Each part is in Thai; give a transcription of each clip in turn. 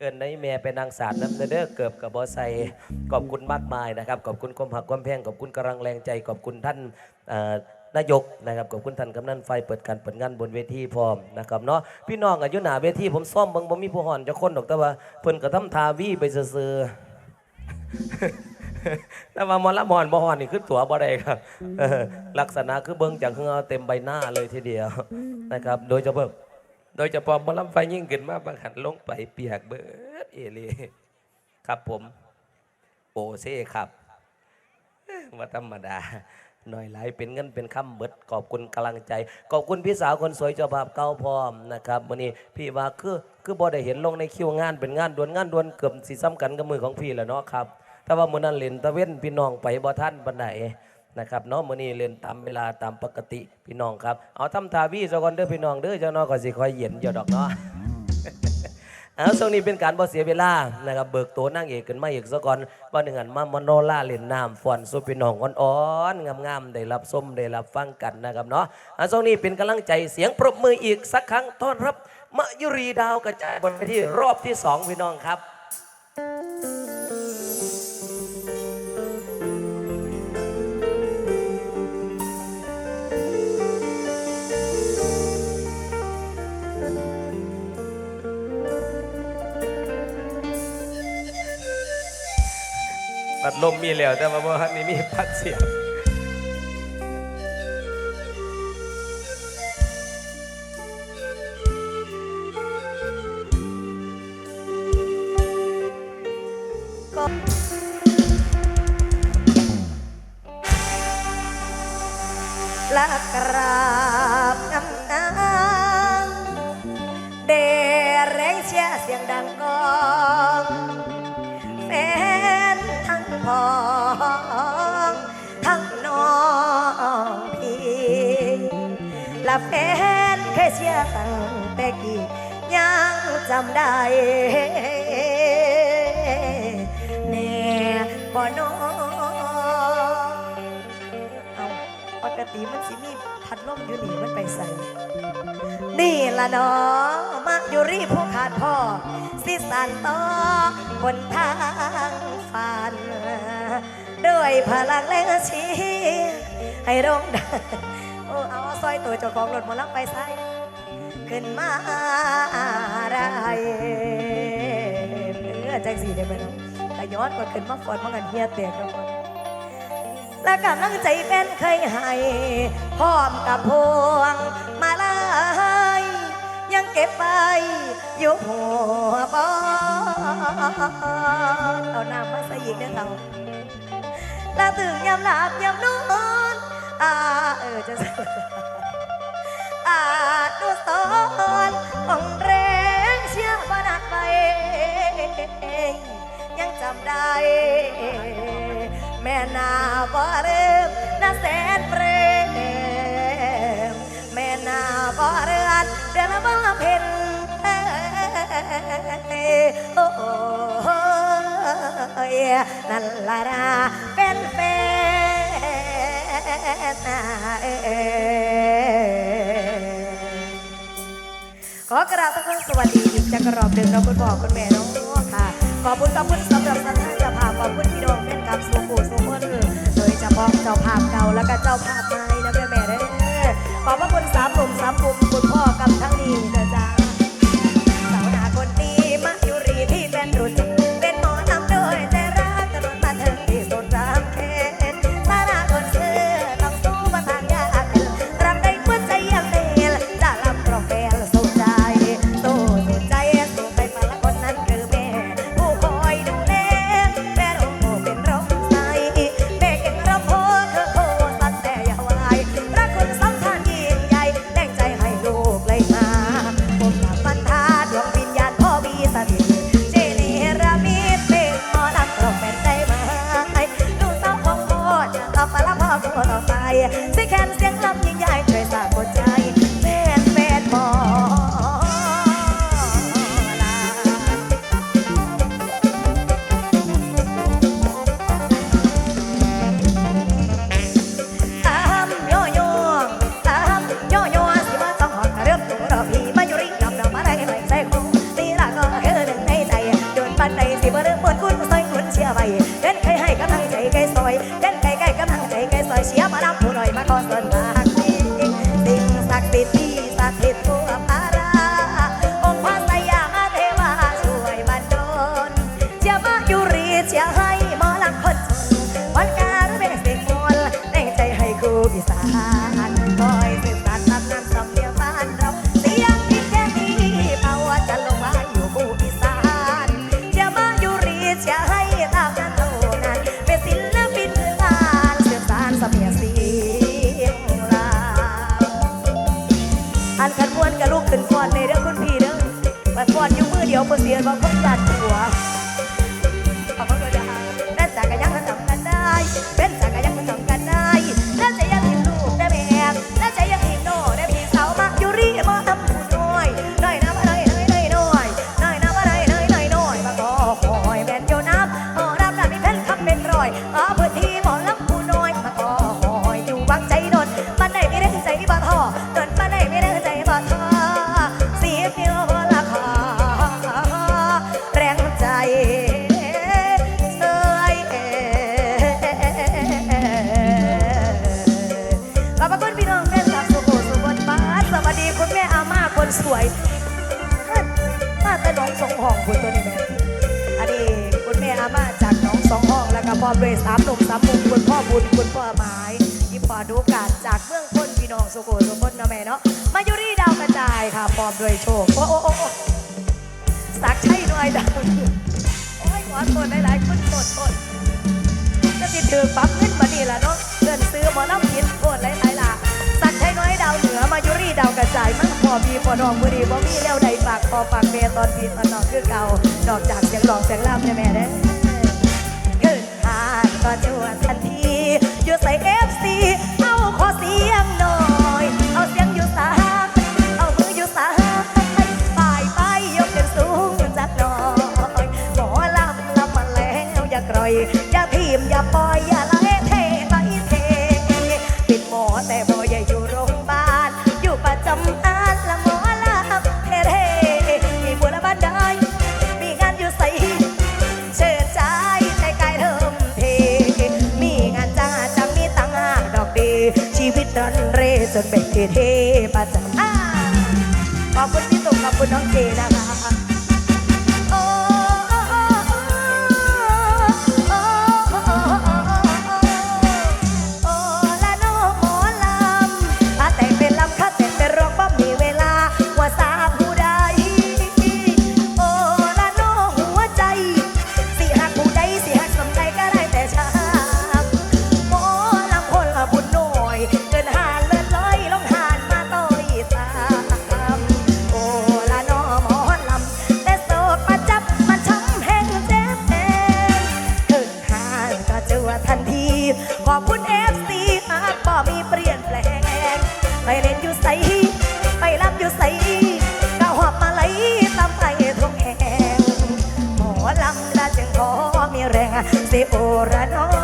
เอินในแม่เป็นนางสารน้ำเด้อเกือบกับบอไซขอบคุณมากมายนะครับ ขอบคุณความหักความแพงขอบคุณกำลังแรงใจ ขอบคุณท่านนายกนะครับขอบคุณท่านกำนันไฟเปิดการเปิดงานบนเวทีพร้อมนะครับเนาะพี่น้องอายุหนาเวทีผมซ่อมเบังบ่มีผู้ห่อนจะคนดอกแต่ว่าเพิ่นก็ทำทาวีไปซื่อๆแต่ว่ามอละมอนบ่ห่อนนี่คือตัวบ่ได้ครับลักษณะคือเบิ่งจากเหงือเต็มใบหน้าเลยทีเดียวนะครับ โดยเฉพาะ โดยเฉพาะมอลำไฟยิ่งขึ้นมาบางหันลงไปเปียกเบิดเอเลยครับผม โอเซ่ครับว่าธรรมดาหน่อยหลายเป็นเงินเป็นคำเบิดขอบคุณกำลังใจ ขอบคุณพี่สาวคนสวยเจ้าภาพเก้าพร้อมนะครับวันนี้พี่ว่าคือคือบ่ได้เห็นลงในคิวงานเป็นงานด่วนงานด่วนเกือบสิซ้ำกันกับมือของพี่แล้วเนาะครับ แต่ว่ามือนั้นเล่นตะเว้นพี่น้องไปบ่ทันบันได นะครับเนาะมื้อนี้เล่นตามเวลาตามปกติพี่น้องครับ เอาทำทาวีซะก่อนเด้อพี่น้องเด้อเจ้าน้อยก็สิคอยเย็นอยู่ดอกเนาะเอาช่วงนี้เป็นการบ่เสียเวลานะครับเบิกตัวนางเอกขึ้นมาอีกซะก่อนว่าหนึ่งอันมามโนล่าเล่นน้ำฟอนสุพี่น้องอ่อนๆงามๆได้รับส้มได้รับฟังกันนะครับเนาะเอาช่วงนี้เป็นกำลังใจเสียงปรบมืออีกสักครั้งต้อนรับมะยุรีดาวกระจายบนเวทีรอบที่สองพี่น้องครับ ปัดลมมีแล้วแต่ว่าบ่ทันได้มีพัดเสียงละกราบงามงามเดแรงเชียเสียงดังกอง พ้องทั้งน้องพี่ละแฟนเคยเชียตั้งแต่กี่ยังจำได้แน่บ่น้องเอาปกติมันสิมีพัดลมอยู่นี่มันไปใส่นี่ละเนาะมาอยู่รีผู้ขาดพ่อสิสันต่อบนทาง ฝันด้วยพลังแรงเชียร์ให้ร้องด้โอ้เอาซอยตัวเจ้าของรถหมอลักไปใส่ขึ้นมาได้เออจังสีได้ไหมเนาะแต่ย้อนกว่าขึ้นมาฟอนมากันเฮียเตียกแล้วและกำลังใจเป็นเคยให้พร้อมกับพวงมาลายยังเก็บไปอยู่หัวบอ อีกเด้เราล้วตื่นยามหลับยามนอนอ่าเออจะอาดูสอนของแรงเชื่อบนัดไป ยังจำได้ แม่นาบ่เริ่มน่าแสนเปรมแม่นาบ่เรือนเดือนละบ่เพ็ญโอ้ ยนั่นละนะเป็นแฟนนขอกราบทักทายสวัสดีอีกจักรอบหนึ่งเราคุณพ่อคุณแม่น้องค่ะ ขอบคุณขอบคุณสำหรับท่านจ้าภาขอบคุณพี่น้องแฟนคลับสุขุสุขคนโดยเฉพาะเจ้าภาพเก่าแล้วก็เจ้าภาพใหม่นะแม่แม่เด้อขอบพระคุณสามหนุ่มสามกลุ่มคุณพ่อกับทั้งนี้นะจ๊ะานใดสิบ่เริ่มหมดคุณซอยคุณเชียร์ไว้เดินใครให้กำลังใจใครซอยเดินใครใกลกำลังใจใครซอยเชียร์มารับผู้หน่อยมาขอส่วน อันขันมวนกับลูกขึ้นฟอนในเด้อคุณพี่เด้อมาฟอนอยู่มือเดียวเพื่อเสียบาคนจัดหัวเอาเขาก็ได้แม่จากกันยังทำกันได้ คุณตัวนี้แม่อันนี้คุณแม่อาม่าจากน้องสองห้องแล้วก็พร้อมด้วยสามหนุ่มสามมุมคุณพ่อบุญคุณพ่อไม้ที่พอดูการจากเมืองพ้นพี่น้องสุโขสุพนเนะแม่เนาะมายุรีดาวกระจายค่ะพร้อมด้วยโชคโอ้โอ้โอ้สักดิ์ชัยหน่อยดาวโอ้ยขอโทษหลายๆคนโทษโทษจะติดถือปั๊บขึ้นมานี่ละเนาะเดินซื้อหมอน้ำกินโทษหลายาวเหนือมายุรีดาวกระจายมั่งพอมีพอดองมือดีบ่มีแล้วใดปากคอปากเมตอนพีตอนนอนคือเก่านอกจากเสียงร้องเสียงรำเนี่ยแม่เด้ขึ้นหานก็จวดทันทีอยู่ใส่เอฟซีเอาขอเสียง จนเป็นเทเทประจำอ่าขอบคุณพี่ตุ่มขอบคุณน้องเจนะคะ นที ขอบคุณเอฟซีหากบ่มีเปลี่ยนแปลง ไปเล่นอยู่ใสไปรับอยู่ใสก็หอบมาไหลตามไปทุกแหงหมอลำละจึงขอมีแรงสิโอระน้อง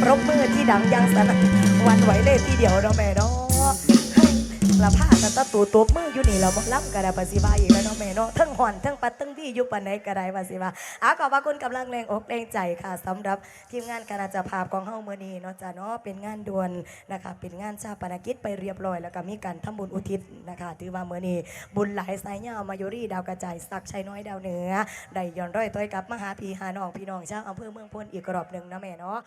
ปรบมือที่ดังยังสนั่นวันไหวเลยทีเดียวเนาะแม่เนาะเฮ้ยละผ้ากันตะตูตัวมืออยู่นี่เราล้ำกระดาปฏิบาอีกแล้วเนาะแม่เนาะทั้งหอนทั้งปัดทั้งพี่ยู่ปันไหนกระไดปฏิบาอะขอบพระคุณกำลังแรงอกแรงใจค่ะสำหรับทีมงานการจะภาพของเฮาเมื่อนี้เนาะจ้ะเนาะเป็นงานด่วนนะคะเป็นงานชาปนกิจไปเรียบร้อย แล้วก็มีการทำบุญอุทิศนะคะถือว่าเมื่อนี้บุญหลายสายยามายุรีดาวกระจายสักชัยน้อยดาวเหนือได้ย้อนร้อยต้อยกับมหาพีหานองพี่น้องชาวอำเภอเมืองพลอีกรอบหนึ่งนะแม่เนาะ